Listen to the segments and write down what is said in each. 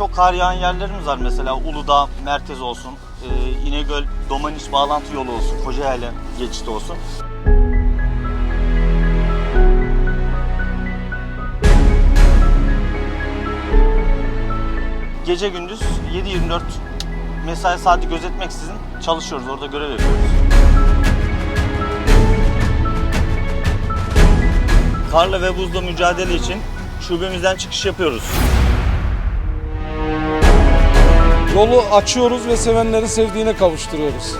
çok kar yağan yerlerimiz var. Mesela Uludağ merkez olsun, e, İnegöl Domaniç bağlantı yolu olsun, Kocaeli geçidi olsun. Gece gündüz 7-24 mesai saati gözetmeksizin çalışıyoruz. Orada görev yapıyoruz. Karla ve buzla mücadele için şubemizden çıkış yapıyoruz. Yolu açıyoruz ve sevenleri sevdiğine kavuşturuyoruz.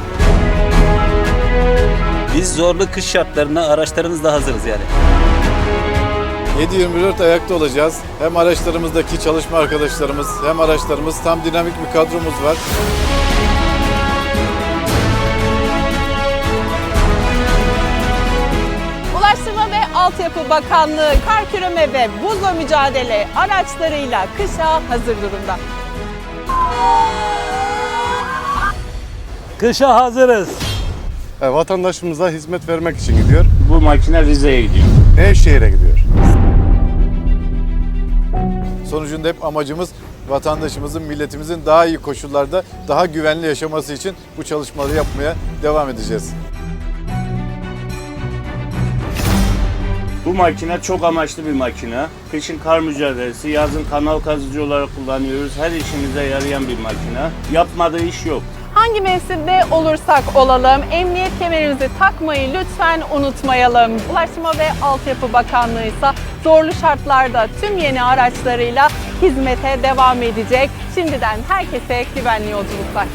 Biz zorlu kış şartlarına araçlarımızla hazırız yani. 7-24 ayakta olacağız. Hem araçlarımızdaki çalışma arkadaşlarımız hem araçlarımız tam dinamik bir kadromuz var. Ulaştırma ve Altyapı Bakanlığı kar küreme ve buzla mücadele araçlarıyla kışa hazır durumda. Kışa hazırız. E, Vatandaşımıza hizmet vermek için gidiyor. Bu makine Rize'ye gidiyor. Nevşehir'e gidiyor. Sonucunda hep amacımız vatandaşımızın, milletimizin daha iyi koşullarda, daha güvenli yaşaması için bu çalışmaları yapmaya devam edeceğiz. Bu makine çok amaçlı bir makine. Kışın kar mücadelesi, yazın kanal kazıcı olarak kullanıyoruz. Her işimize yarayan bir makine. Yapmadığı iş yok. Hangi mevsimde olursak olalım emniyet kemerimizi takmayı lütfen unutmayalım. Ulaştırma ve Altyapı Bakanlığı ise zorlu şartlarda tüm yeni araçlarıyla hizmete devam edecek. Şimdiden herkese güvenli yolculuklar.